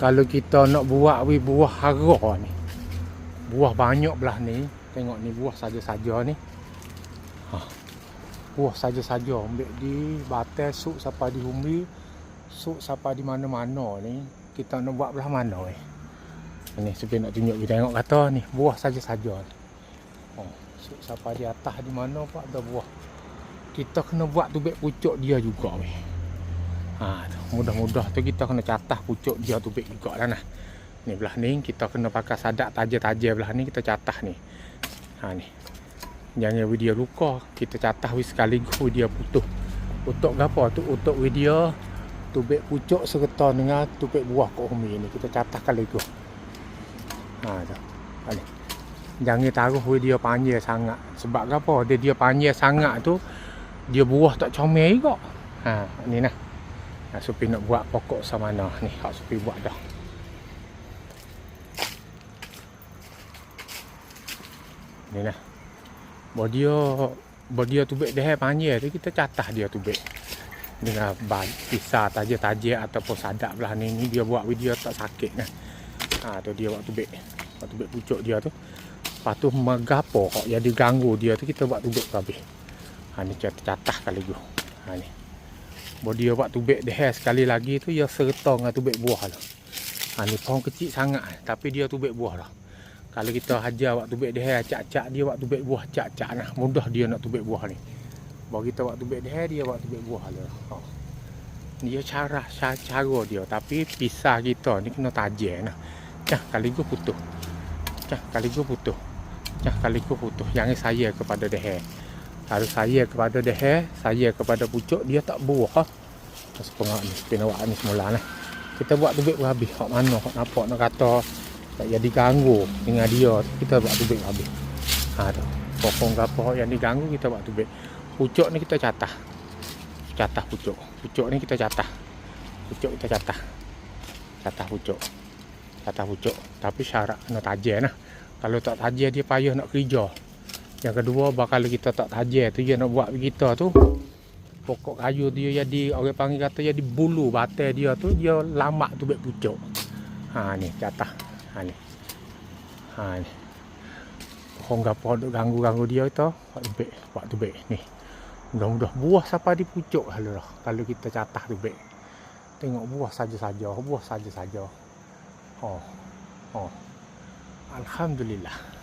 Kalau kita nak buat wi buah hara ni. Buah banyak belah ni. Tengok ni buah saja-saja ni. Ha. Buah saja-saja ambil di batai suk sampai di Humbi. Suk sampai di mana-mana ni. Kita nak buat belah mana weh. Ni supaya nak tunjuk kita tengok kata ni buah saja-saja ni. Oh, suk sampai di atas di mana pun ada buah. Kita kena buat tubik pucuk dia juga weh. Ha, tu. mudah-mudah tu kita kena catah pucuk dia tubik juga lah nah. Ni belah ni kita kena pakai sadak tajam-tajam belah ni kita catah ni. Ha ni. Jangan video luka, kita catah wis sekaligus dia putus. Untuk gapo tu? Untuk video tubik pucuk serta dengan tubik buah kok humi ni kita catah sekaligus. Ha tu. Ni. Jangan taruh video panjang sangat. Sebab gapo? Dia dia panjang sangat tu dia buah tak comel juga. Ha ni nah. Ha, Supi nak buat pokok sama mana ni. Hak Supi buat dah. Ni lah. Bodia bodia tubik dah panjang tu kita catah dia tubik. Dengan pisah tajam-tajam ataupun sadak belah ni ni dia buat video tak sakit nah. Ha tu dia buat tubik. Buat tubik pucuk dia tu. Lepas tu megapo kok yang diganggu dia tu kita buat tubik habis. Ha ni catah kali tu. Ha ni. Dia buat tubik dah sekali lagi tu dia serta dengan tubik buah lah. Ha ni pohon kecil sangat tapi dia tubik buah lah. Kalau kita hajar buat tubik dah acak-acak dia buat tubik buah acak-acak nah. Mudah dia nak tubik buah ni. Baru kita buat tubik dah dia buat tubik buah lah. Ha. Dia cara, cara cara dia tapi pisah kita ni kena tajam nah. Cah kali gua putus. Cah kali gua putus. Cah kali gua putus. Yang saya kepada dah. Kalau saya kepada dehe, saya kepada pucuk, dia tak buah. Ha? Sepengak ni, kena buat ni semula lah. Kita buat tubik pun habis. Hak mana, hak nampak nak kata tak jadi ganggu dengan dia, kita buat tubik habis. Ha tu. Pokong ke apa yang diganggu, kita buat tubik. Pucuk ni kita catah. Catah pucuk. Pucuk ni kita catah. Pucuk kita catah. Catah pucuk. Catah pucuk. Tapi syarat kena tajam lah. Kalau tak tajam, dia payah nak kerja. Yang kedua bakal kita tak tajam tu dia nak buat kita tu pokok kayu dia jadi orang panggil kata jadi bulu batai dia tu dia lamak tu bet pucuk. Ha ni catah. Ha ni. Ha ni. Pohon gapo duk ganggu-ganggu dia tu buat tu bet buat tu bet ni. Mudah-mudah buah sampai di pucuk halah kalau kita catah tu bet. Tengok buah saja-saja, buah saja-saja. Oh. Oh. Alhamdulillah.